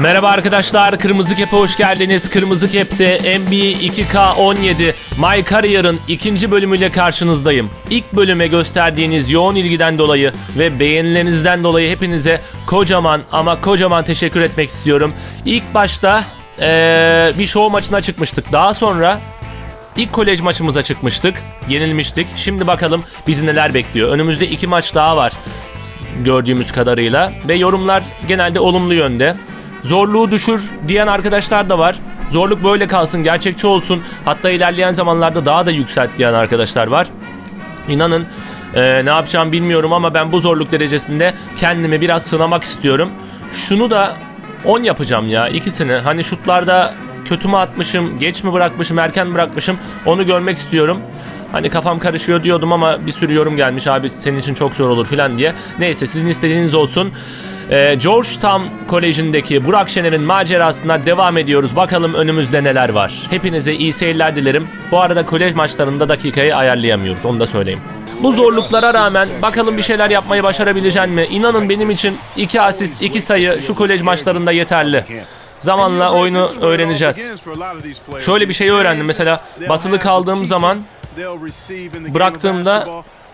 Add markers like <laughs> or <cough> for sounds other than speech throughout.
Merhaba arkadaşlar, Kırmızı Kep'e hoş geldiniz. Kırmızı Kep'te NBA 2K17 My Career'ın ikinci bölümüyle karşınızdayım. İlk bölüme gösterdiğiniz yoğun ilgiden dolayı ve beğenilerinizden dolayı hepinize kocaman ama kocaman teşekkür etmek istiyorum. İlk başta eee, bir show maçına çıkmıştık. Daha sonra İlk kolej maçımıza çıkmıştık. Yenilmiştik. Şimdi bakalım bizi neler bekliyor. Önümüzde iki maç daha var gördüğümüz kadarıyla. Ve yorumlar genelde olumlu yönde. Zorluğu düşür diyen arkadaşlar da var. Zorluk böyle kalsın, gerçekçi olsun. Hatta ilerleyen zamanlarda daha da yükselt diyen arkadaşlar var. İnanın e, ne yapacağım bilmiyorum ama ben bu zorluk derecesinde kendimi biraz sınamak istiyorum. Şunu da 10 yapacağım ya ikisini. Hani şutlarda kötü mü atmışım, geç mi bırakmışım, erken bırakmışım onu görmek istiyorum. Hani kafam karışıyor diyordum ama bir sürü yorum gelmiş abi senin için çok zor olur filan diye. Neyse sizin istediğiniz olsun. Ee, Georgetown Koleji'ndeki Burak Şener'in macerasına devam ediyoruz. Bakalım önümüzde neler var. Hepinize iyi seyirler dilerim. Bu arada kolej maçlarında dakikayı ayarlayamıyoruz onu da söyleyeyim. Bu zorluklara rağmen bakalım bir şeyler yapmayı başarabilecek mi? İnanın benim için 2 asist 2 sayı şu kolej maçlarında yeterli. Zamanla oyunu öğreneceğiz. Şöyle bir şey öğrendim. Mesela basılı kaldığım zaman bıraktığımda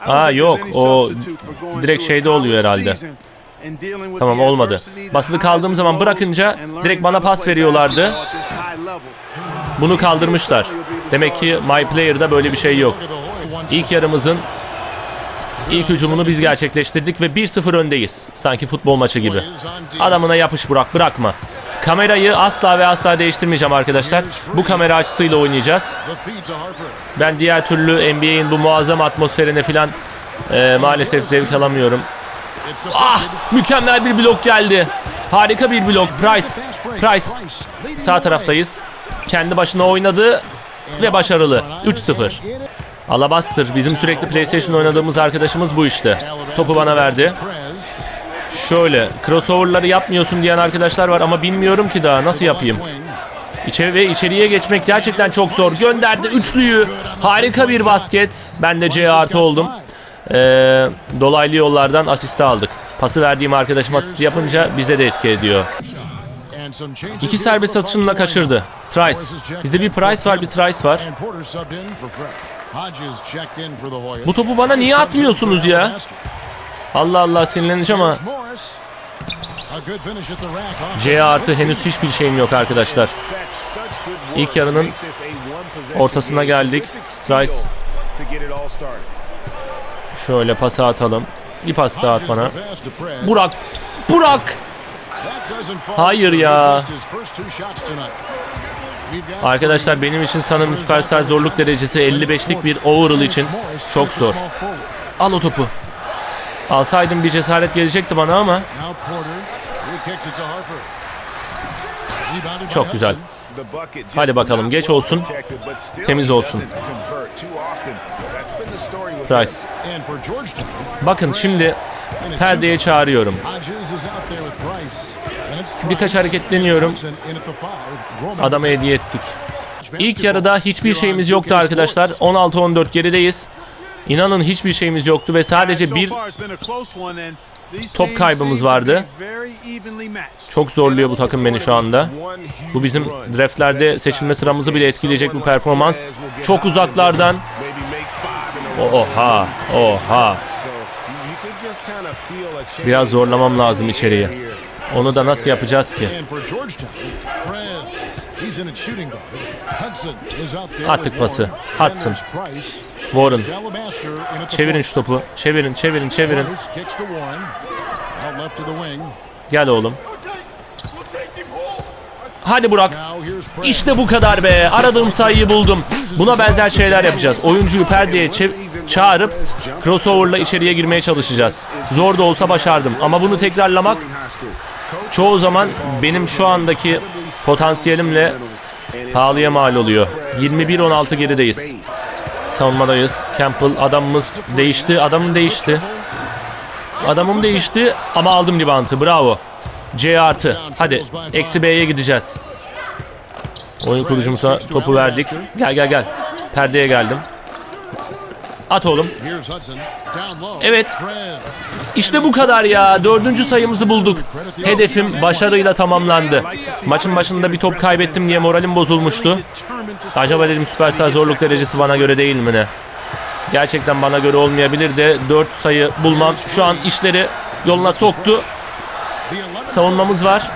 aa yok o direkt şeyde oluyor herhalde. Tamam olmadı. Basılı kaldığım zaman bırakınca direkt bana pas veriyorlardı. Bunu kaldırmışlar. Demek ki My Player'da böyle bir şey yok. İlk yarımızın ilk hücumunu biz gerçekleştirdik ve 1-0 öndeyiz. Sanki futbol maçı gibi. Adamına yapış Burak bırakma. Kamerayı asla ve asla değiştirmeyeceğim arkadaşlar. Bu kamera açısıyla oynayacağız. Ben diğer türlü NBA'in bu muazzam atmosferine falan e, maalesef zevk alamıyorum. Ah mükemmel bir blok geldi. Harika bir blok. Price. Price. Sağ taraftayız. Kendi başına oynadı ve başarılı. 3-0. Alabaster bizim sürekli PlayStation oynadığımız arkadaşımız bu işte. Topu bana verdi. Şöyle crossover'ları yapmıyorsun diyen arkadaşlar var ama bilmiyorum ki daha nasıl yapayım. İçeri ve içeriye geçmek gerçekten çok zor. Gönderdi üçlüyü. Harika bir basket. Ben de C artı oldum. Ee, dolaylı yollardan asisti aldık. Pası verdiğim arkadaşım asisti yapınca bize de etki ediyor. İki serbest atışını kaçırdı. Trice. Bizde bir Price var bir Trice var. Bu topu bana niye atmıyorsunuz ya? Allah Allah sinirleneceğim ama C artı henüz hiçbir şeyim yok arkadaşlar. İlk yarının ortasına geldik. Trice. Şöyle pası atalım. Bir pas daha at bana. Burak. Burak. Hayır ya. Arkadaşlar benim için sanırım süperstar zorluk derecesi 55'lik bir overall için çok zor. Al o topu. Alsaydım bir cesaret gelecekti bana ama Çok güzel. Hadi bakalım geç olsun, temiz olsun. Price. Bakın şimdi perdeye çağırıyorum. Birkaç hareket deniyorum. Adama hediye ettik. İlk yarıda hiçbir şeyimiz yoktu arkadaşlar. 16-14 gerideyiz. İnanın hiçbir şeyimiz yoktu ve sadece bir top kaybımız vardı. çok zorluyor bu takım beni şu anda. Bu bizim draftlerde seçilme sıramızı bile etkileyecek bu performans. Çok uzaklardan. Oha, oha. Biraz zorlamam lazım içeriye. Onu da nasıl yapacağız ki? Attık pası. Hudson. Warren. Çevirin şu topu. Çevirin, çevirin, çevirin. Gel oğlum. Hadi Burak. İşte bu kadar be. Aradığım sayıyı buldum. Buna benzer şeyler yapacağız. Oyuncuyu perdeye çağırıp crossover'la içeriye girmeye çalışacağız. Zor da olsa başardım. Ama bunu tekrarlamak çoğu zaman benim şu andaki potansiyelimle pahalıya mal oluyor. 21-16 gerideyiz. Savunmadayız. Campbell adamımız değişti. Adamım değişti. Adamım değişti ama aldım rebound'ı. Bravo. C artı. Hadi. Eksi B'ye gideceğiz. Oyun kurucumuza topu verdik. Gel gel gel. Perdeye geldim. At oğlum. Evet. İşte bu kadar ya. Dördüncü sayımızı bulduk. Hedefim başarıyla tamamlandı. Maçın başında bir top kaybettim diye moralim bozulmuştu. Acaba dedim süperstar zorluk derecesi bana göre değil mi ne? Gerçekten bana göre olmayabilir de 4 sayı bulmam şu an işleri yoluna soktu. The 11th Savunmamız var.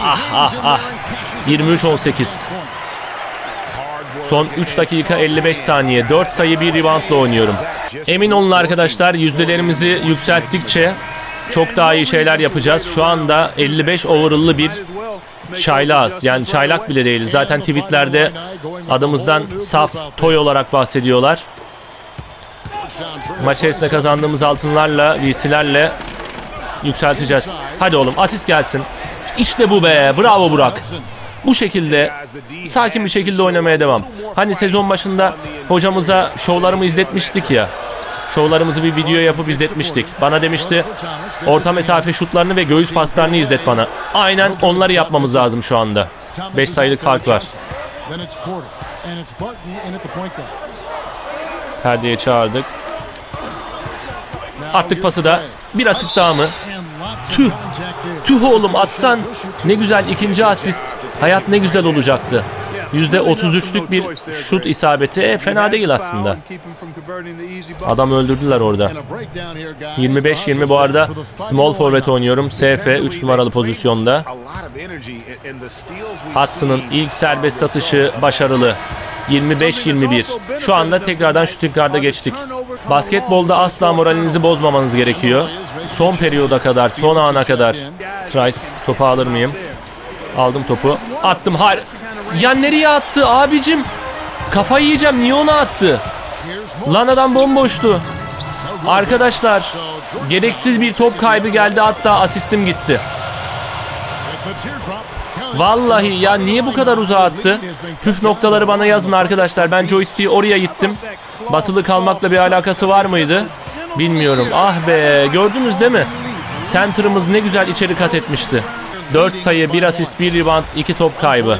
Ah, ah, ah. there and cashes in 23-18. Son 3 dakika 55 saniye. 4 sayı bir reboundla oynuyorum. Emin olun arkadaşlar yüzdelerimizi yükselttikçe çok daha iyi şeyler yapacağız. Şu anda 55 overall'lı bir çaylağız. Yani çaylak bile değiliz. Zaten tweetlerde adımızdan saf toy olarak bahsediyorlar. Maç içerisinde kazandığımız altınlarla, VC'lerle yükselteceğiz. Hadi oğlum asist gelsin. İşte bu be. Bravo Burak. Bu şekilde sakin bir şekilde oynamaya devam. Hani sezon başında hocamıza şovlarımı izletmiştik ya. Şovlarımızı bir video yapıp izletmiştik. Bana demişti orta mesafe şutlarını ve göğüs paslarını izlet bana. Aynen onları yapmamız lazım şu anda. 5 sayılık fark var. Perdeye çağırdık. Attık pası da. Bir asist daha mı? Tüh. Tüh oğlum atsan ne güzel ikinci asist. Hayat ne güzel olacaktı. %33'lük bir şut isabeti e, fena değil aslında. Adam öldürdüler orada. And a breakdown here, guys. 25-20 bu arada small forvet oynuyorum. SF 3 numaralı pozisyonda. Hudson'ın ilk serbest atışı başarılı. 25-21. Şu anda tekrardan shooting guard'a geçtik. Basketbolda asla moralinizi bozmamanız gerekiyor. Son periyoda kadar, son ana kadar. Trice topu alır mıyım? Aldım topu. Attım. Hayır. Ya nereye attı abicim? Kafayı yiyeceğim. Niye ona attı? Lan adam bomboştu. Arkadaşlar gereksiz bir top kaybı geldi hatta asistim gitti. Vallahi ya niye bu kadar uzağa attı? Püf noktaları bana yazın arkadaşlar. Ben joystick'i oraya gittim. Basılı kalmakla bir alakası var mıydı? Bilmiyorum. Ah be gördünüz değil mi? Center'ımız ne güzel içeri kat etmişti. 4 sayı, 1 asist, 1 rebound, 2 top kaybı.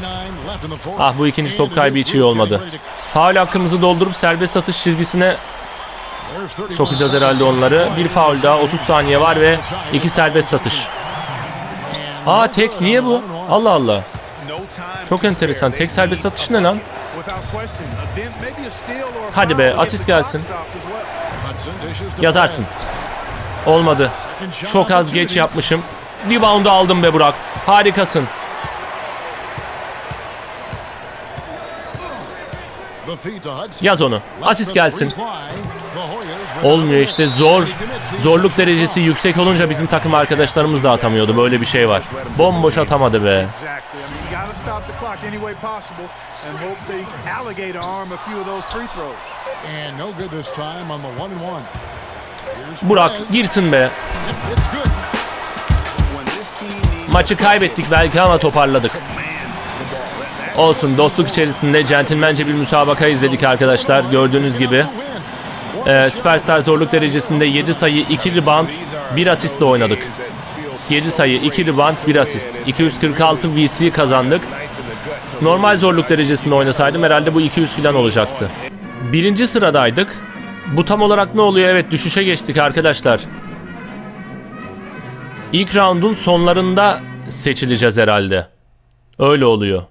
Ah bu ikinci top kaybı hiç iyi olmadı. Faul hakkımızı doldurup serbest atış çizgisine sokacağız herhalde onları. Bir faul daha 30 saniye var ve 2 serbest atış. Aa tek niye bu? Allah Allah. Çok enteresan. Tek serbest atış ne lan? Hadi be asist gelsin. Yazarsın. Olmadı. Çok az geç yapmışım. Rebound'u aldım be Burak. Harikasın. Yaz onu. Asist gelsin. Olmuyor işte zor. Zorluk derecesi yüksek olunca bizim takım arkadaşlarımız da atamıyordu. Böyle bir şey var. Bomboş atamadı be. And no good Maçı kaybettik belki ama toparladık. Olsun dostluk içerisinde centilmence bir müsabaka izledik arkadaşlar. Gördüğünüz gibi. Ee, Süperstar zorluk derecesinde 7 sayı, 2 rebound, 1 asistle oynadık. 7 sayı, 2 rebound, 1 asist. 246 VC kazandık. Normal zorluk derecesinde oynasaydım herhalde bu 200 falan olacaktı. Birinci sıradaydık. Bu tam olarak ne oluyor? Evet düşüşe geçtik arkadaşlar. İlk roundun sonlarında seçileceğiz herhalde. Öyle oluyor.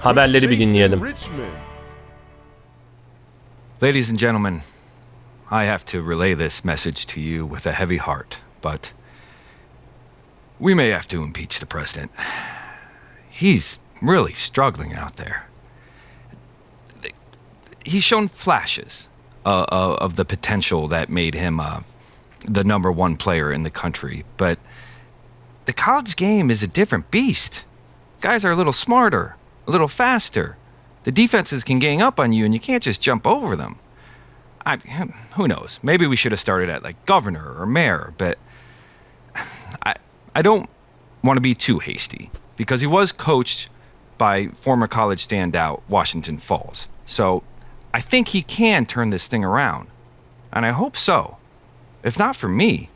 Haberleri bir dinleyelim. Ladies and gentlemen, I have to relay this message to you with a heavy heart, but we may have to impeach the president. He's really struggling out there. He's shown flashes uh, uh, of the potential that made him uh, the number one player in the country, but the college game is a different beast. Guys are a little smarter, a little faster. The defenses can gang up on you, and you can't just jump over them. I, who knows? Maybe we should have started at like governor or mayor, but <sighs> I, I don't want to be too hasty because he was coached by former college standout Washington Falls. So I think he can turn this thing around, and I hope so. If not for me,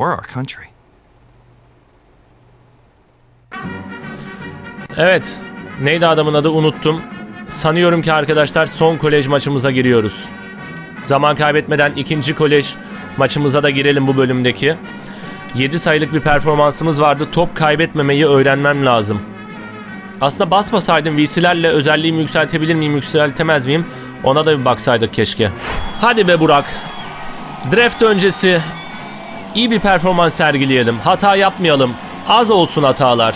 for our country. Evet. Neydi adamın adı unuttum. Sanıyorum ki arkadaşlar son kolej maçımıza giriyoruz. Zaman kaybetmeden ikinci kolej maçımıza da girelim bu bölümdeki. 7 sayılık bir performansımız vardı. Top kaybetmemeyi öğrenmem lazım. Aslında basmasaydım VC'lerle özelliğimi yükseltebilir miyim, yükseltemez miyim? Ona da bir baksaydık keşke. Hadi be Burak. Draft öncesi iyi bir performans sergileyelim. Hata yapmayalım. Az olsun hatalar.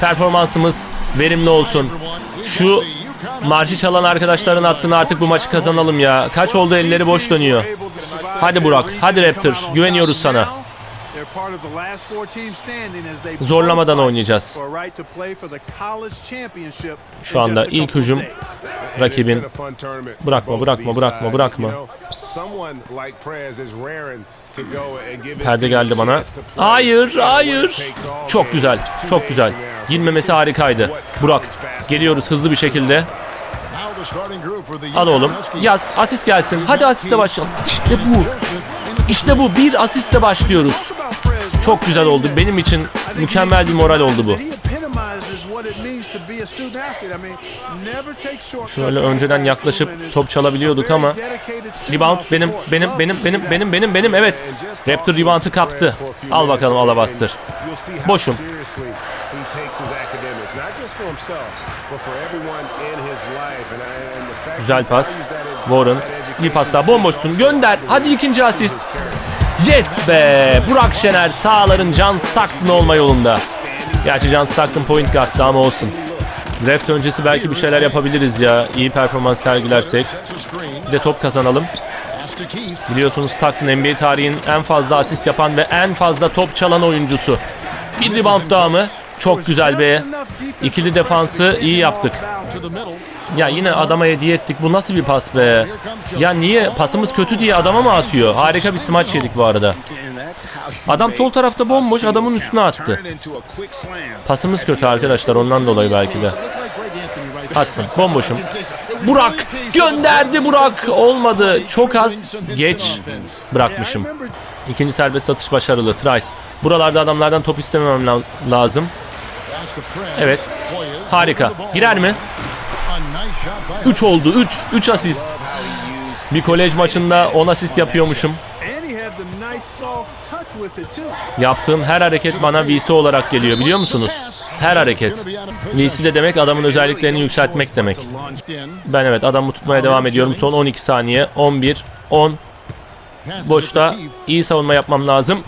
Performansımız verimli olsun. Şu marşı çalan arkadaşların hatırına artık bu maçı kazanalım ya. Kaç oldu elleri boş dönüyor. Hadi Burak, hadi Raptor. Güveniyoruz sana. Zorlamadan oynayacağız. Şu anda ilk hücum rakibin. Bırakma, bırakma, bırakma, bırakma. Perde geldi bana. Hayır, hayır. Çok güzel, çok güzel. Girmemesi harikaydı. Burak, geliyoruz hızlı bir şekilde. Al oğlum. Yaz, asist gelsin. Hadi asiste başlayalım. İşte bu. İşte bu. Bir asiste başlıyoruz. Çok güzel oldu. Benim için mükemmel bir moral oldu bu. Şöyle önceden yaklaşıp top çalabiliyorduk ama Rebound benim, benim, benim, benim, benim, benim, benim. Evet. Raptor rebound'ı kaptı. Al bakalım Alabastır. Boşum. Güzel pas. Warren. Bir pas daha. Bomboşsun. Gönder. Hadi ikinci asist. Yes be! Burak Şener sağların John Stockton olma yolunda. Gerçi John Stockton point guard'dı ama olsun. Draft öncesi belki bir şeyler yapabiliriz ya. İyi performans sergilersek. Bir de top kazanalım. Biliyorsunuz Stockton NBA tarihinin en fazla asist yapan ve en fazla top çalan oyuncusu. Bir rebound daha mı? Çok güzel be. İkili defansı iyi yaptık. Ya yine adama hediye ettik. Bu nasıl bir pas be? Ya niye? Pasımız kötü diye adama mı atıyor? Harika bir smaç yedik bu arada. Adam sol tarafta bomboş adamın üstüne attı. Pasımız kötü arkadaşlar ondan dolayı belki de. Atsın. Bomboşum. Burak gönderdi Burak. Olmadı. Çok az geç bırakmışım. İkinci serbest atış başarılı. Trice. Buralarda adamlardan top istememem la- lazım. Evet. Harika. Girer mi? 3 oldu. 3. 3 asist. Bir kolej maçında 10 asist yapıyormuşum. Yaptığım her hareket bana VC olarak geliyor biliyor musunuz? Her hareket. VC de demek adamın özelliklerini yükseltmek demek. Ben evet adamı tutmaya devam ediyorum. Son 12 saniye. 11, 10. Boşta iyi savunma yapmam lazım.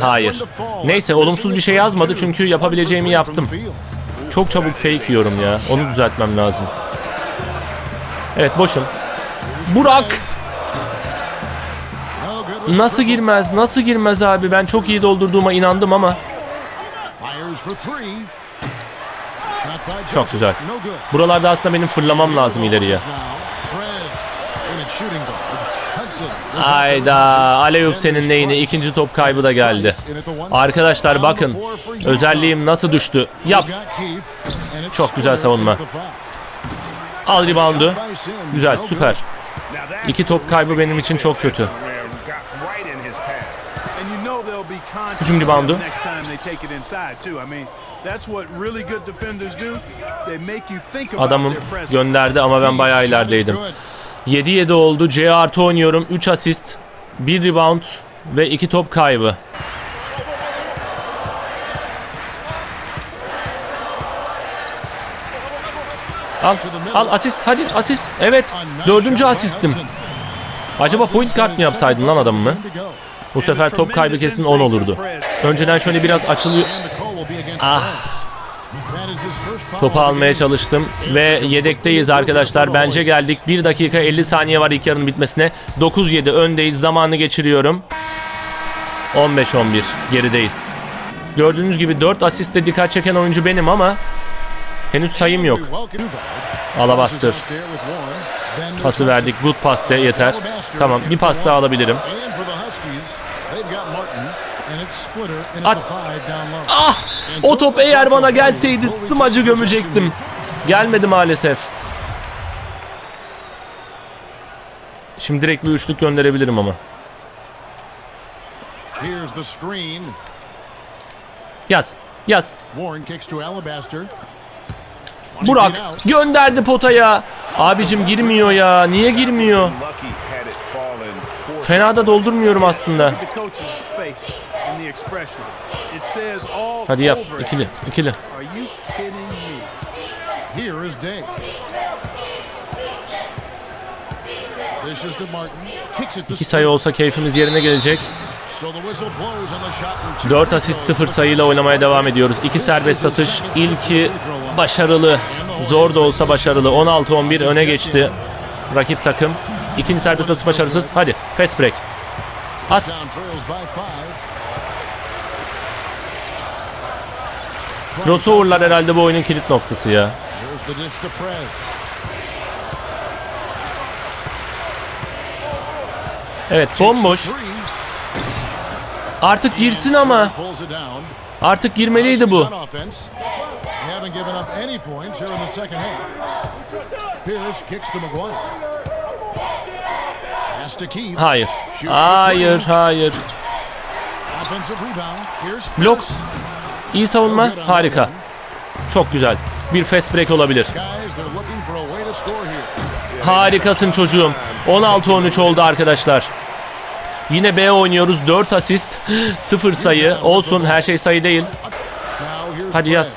Hayır. Neyse olumsuz bir şey yazmadı çünkü yapabileceğimi yaptım. Çok çabuk fake yiyorum ya. Onu düzeltmem lazım. Evet boşum. Burak! Nasıl girmez? Nasıl girmez abi? Ben çok iyi doldurduğuma inandım ama Çok güzel. buralarda aslında benim fırlamam lazım ileriye. Ayda Aleyup senin neyine ikinci top kaybı da geldi. Arkadaşlar bakın özelliğim nasıl düştü. Yap. Çok güzel savunma. Al reboundu. Güzel süper. İki top kaybı benim için çok kötü. Hücum reboundu. Adamım gönderdi ama ben bayağı ilerideydim. 7-7 oldu. C artı oynuyorum. 3 asist, 1 rebound ve 2 top kaybı. Al, al asist hadi asist. Evet dördüncü asistim. Acaba point guard mı yapsaydın lan adamı mı? Bu sefer top kaybı kesin 10 olurdu. Önceden şöyle biraz açılıyor. Ah. Topu almaya çalıştım ve yedekteyiz arkadaşlar. Bence geldik. 1 dakika 50 saniye var ilk yarının bitmesine. 9-7 öndeyiz. Zamanı geçiriyorum. 15-11 gerideyiz. Gördüğünüz gibi 4 asiste dikkat çeken oyuncu benim ama henüz sayım yok. Alabastır. Pası verdik. Good pass de yeter. Tamam bir pas daha alabilirim. At. Ah! O top eğer bana gelseydi smacı gömecektim. Gelmedi maalesef. Şimdi direkt bir üçlük gönderebilirim ama. Yaz. Yaz. Burak gönderdi potaya. Abicim girmiyor ya. Niye girmiyor? Fena da doldurmuyorum aslında. Hadi yap. ikili, ikili. Are you kidding me? Here is Day. Dishes to Martin. Kicks it to İki sayı olsa keyfimiz yerine gelecek. So the whistle blows on the shot. and two 4 free asist throws. 0 sayıyla oynamaya devam ediyoruz. 2 serbest atış. İlki başarılı. Zor da olsa başarılı. 16-11 öne geçti. Rakip takım. İkinci serbest atış başarısız. Hadi fast break. At. Crossover'lar herhalde bu oyunun kilit noktası ya. Evet bomboş. Artık girsin ama. Artık girmeliydi bu. Hayır. Hayır, hayır. Blok. İyi savunma. Harika. Çok güzel. Bir fast break olabilir. Harikasın çocuğum. 16-13 oldu arkadaşlar. Yine B oynuyoruz. 4 asist, 0 sayı. Olsun her şey sayı değil. Hadi yaz.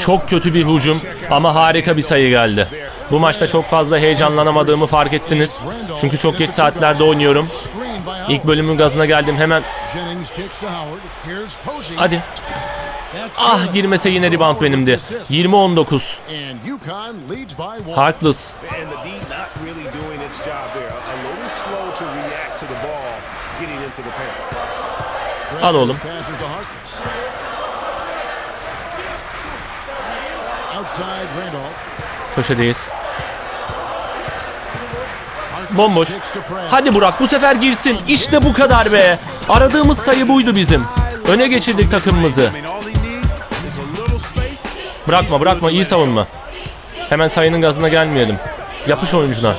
Çok kötü bir hücum ama harika bir sayı geldi. Bu maçta çok fazla heyecanlanamadığımı fark ettiniz. Çünkü çok geç saatlerde oynuyorum. İlk bölümün gazına geldim hemen. Hadi. Ah girmese yine rebound benimdi. the assist. 20-19. And UConn leads by one. Harkless. And the Köşedeyiz. Bomboş. Hadi Burak bu sefer girsin. İşte bu kadar be. Aradığımız sayı buydu bizim. Öne geçirdik takımımızı. Bırakma bırakma iyi savunma. Hemen sayının gazına gelmeyelim. Yapış oyuncuna.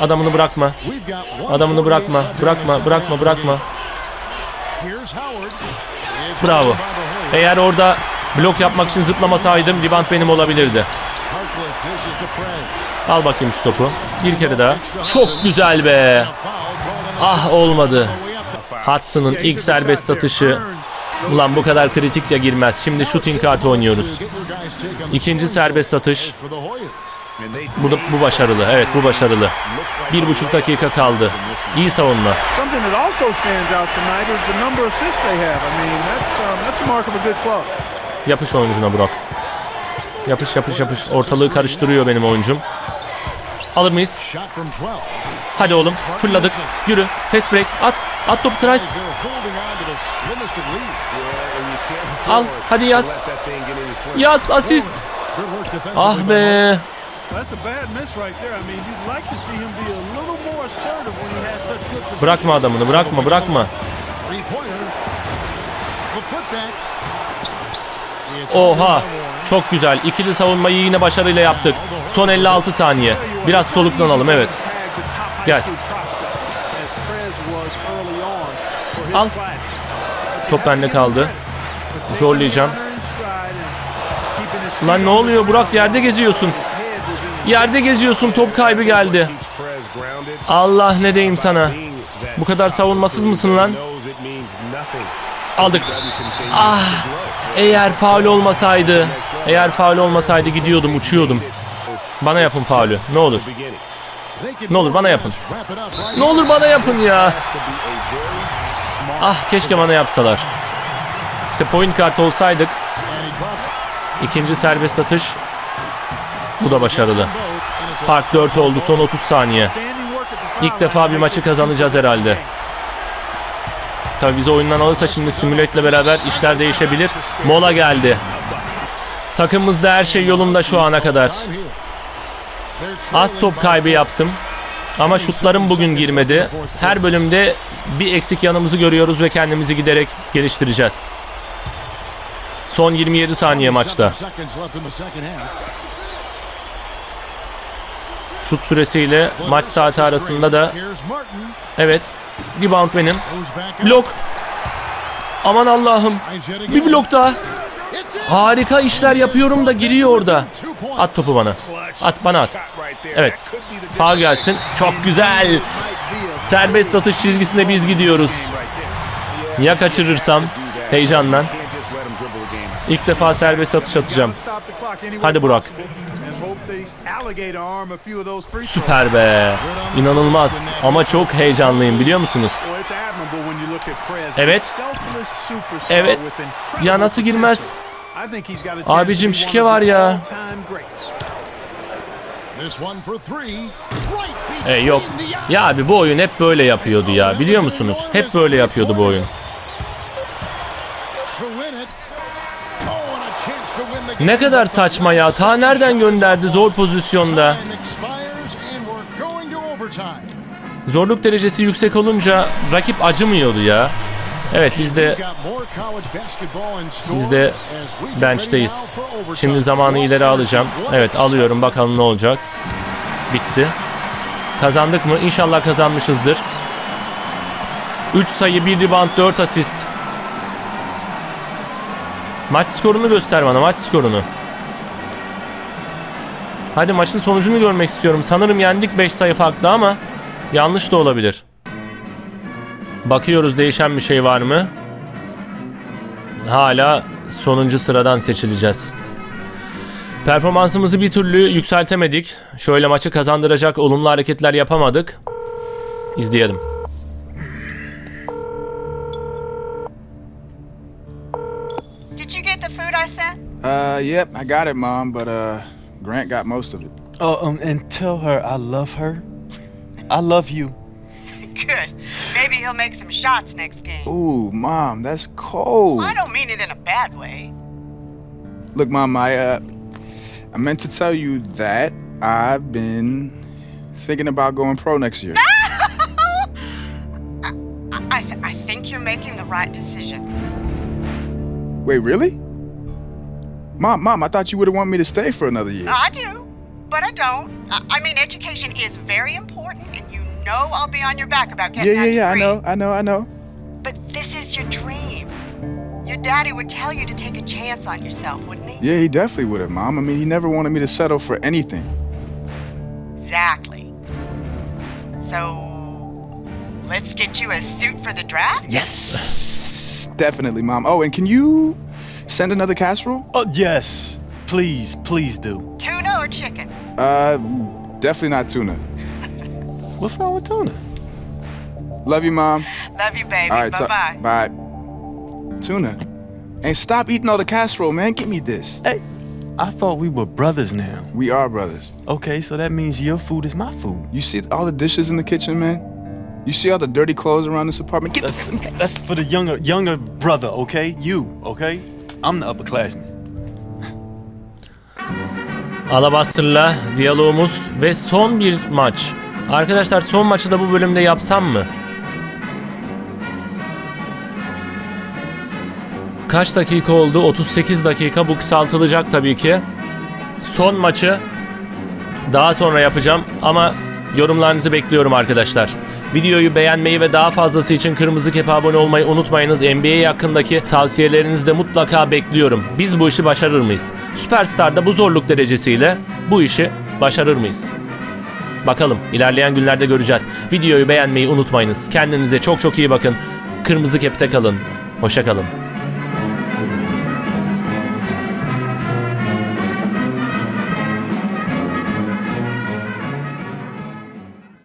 Adamını bırakma. Adamını bırakma. 48 left in the Bırakma bırakma bırakma. Bravo. Eğer orada blok yapmak için zıplamasaydım rebound benim olabilirdi. Al bakayım şu topu. Bir kere daha. Çok güzel be. Ah olmadı. Hudson'ın ilk serbest atışı. Ulan bu kadar kritik ya girmez. Şimdi shooting kart oynuyoruz. İkinci serbest atış. Bu, da, bu başarılı. Evet bu başarılı. Bir buçuk dakika kaldı. İyi savunma. Um. Yapış oyuncuna Burak. Yapış yapış yapış. Ortalığı karıştırıyor benim oyuncum. Alır mıyız? Shot from 12. Hadi oğlum. Fırladık. Yürü. Fast break. At. At topu Trice. Al. Hadi yaz. Yaz. Asist. Ah be. That's a bad miss right there. I mean, you'd like to see him be a little more assertive when he has such good position. Bırakma adamını. Bırakma. Bırakma. Oha. Çok güzel. İkili savunmayı yine başarıyla yaptık. Son 56 saniye. Biraz soluklanalım. Evet. Gel. Al. Top bende kaldı. Zorlayacağım. Lan ne oluyor Burak? Yerde geziyorsun. Yerde geziyorsun. Top kaybı geldi. Allah ne diyeyim sana. Bu kadar savunmasız mısın lan? Aldık. Ah. Eğer faul olmasaydı, eğer faul olmasaydı gidiyordum, uçuyordum. Bana yapın faulü. Ne olur. Ne olur bana yapın. Ne olur bana yapın ya. Ah keşke bana yapsalar. İşte point kart olsaydık ikinci serbest atış. Bu da başarılı. Fark 4 oldu son 30 saniye. İlk defa bir maçı kazanacağız herhalde. Tabii bizi oyundan alırsa şimdi simületle beraber işler değişebilir. Mola geldi. Takımımızda her şey yolunda şu ana kadar. Az top kaybı yaptım. Ama şutlarım bugün girmedi. Her bölümde bir eksik yanımızı görüyoruz ve kendimizi giderek geliştireceğiz. Son 27 saniye maçta. Şut süresiyle maç saati arasında da evet. Rebound benim. Blok. Aman Allah'ım. Bir blok daha. Harika işler yapıyorum da giriyor orada. At topu bana. At bana at. Evet. Faul gelsin. Çok güzel. Serbest atış çizgisine biz gidiyoruz. Ya kaçırırsam heyecandan. İlk defa serbest atış atacağım. Hadi Burak. Süper be. İnanılmaz. Ama çok heyecanlıyım biliyor musunuz? Evet. Evet. Ya nasıl girmez? Abicim şike var ya. E, yok. Ya abi bu oyun hep böyle yapıyordu ya. Biliyor musunuz? Hep böyle yapıyordu bu oyun. Ne kadar saçma ya. Ta nereden gönderdi zor pozisyonda. Zorluk derecesi yüksek olunca rakip acımıyordu ya. Evet biz de biz de bench'teyiz. Şimdi zamanı ileri alacağım. Evet alıyorum bakalım ne olacak. Bitti. Kazandık mı? İnşallah kazanmışızdır. 3 sayı, 1 rebound, 4 asist. Maç skorunu göster bana, maç skorunu. Hadi maçın sonucunu görmek istiyorum. Sanırım yendik 5 sayı farklı ama yanlış da olabilir. Bakıyoruz değişen bir şey var mı? Hala sonuncu sıradan seçileceğiz. Performansımızı bir türlü yükseltemedik. Şöyle maçı kazandıracak olumlu hareketler yapamadık. İzleyelim. Uh, yep, I got it, Mom, but uh, Grant got most of it. Oh, um, and tell her I love her. I love you. <laughs> Good. Maybe he'll make some shots next game. Ooh, Mom, that's cold. I don't mean it in a bad way. Look, Mom, I uh, I meant to tell you that I've been thinking about going pro next year. <laughs> I, I, th- I think you're making the right decision. Wait, really? Mom, Mom, I thought you would have wanted me to stay for another year. I do, but I don't. I, I mean, education is very important, and you know I'll be on your back about yeah, getting yeah, that yeah. I know, I know, I know. But this is your dream. Your daddy would tell you to take a chance on yourself, wouldn't he? Yeah, he definitely would have, Mom. I mean, he never wanted me to settle for anything. Exactly. So, let's get you a suit for the draft? Yes. <laughs> Definitely, Mom. Oh, and can you send another casserole? Oh, yes. Please, please do. Tuna or chicken? Uh, definitely not tuna. <laughs> What's wrong with tuna? Love you, Mom. Love you, baby. All right, bye so- bye. bye. Tuna. And stop eating all the casserole, man. Give me this. Hey, I thought we were brothers now. We are brothers. Okay, so that means your food is my food. You see all the dishes in the kitchen, man? You see all the dirty clothes around this apartment? Get That's, that's for the younger younger brother, okay? You, okay? I'm the upperclassman. Alabastır'la diyalogumuz ve son bir maç. Arkadaşlar son maçı da bu bölümde yapsam mı? Kaç dakika oldu? 38 dakika. Bu kısaltılacak tabii ki. Son maçı daha sonra yapacağım ama yorumlarınızı bekliyorum arkadaşlar. Videoyu beğenmeyi ve daha fazlası için Kırmızı Kep'e abone olmayı unutmayınız. NBA hakkındaki tavsiyelerinizi de mutlaka bekliyorum. Biz bu işi başarır mıyız? Süperstar'da bu zorluk derecesiyle bu işi başarır mıyız? Bakalım ilerleyen günlerde göreceğiz. Videoyu beğenmeyi unutmayınız. Kendinize çok çok iyi bakın. Kırmızı Kep'te kalın. Hoşça kalın.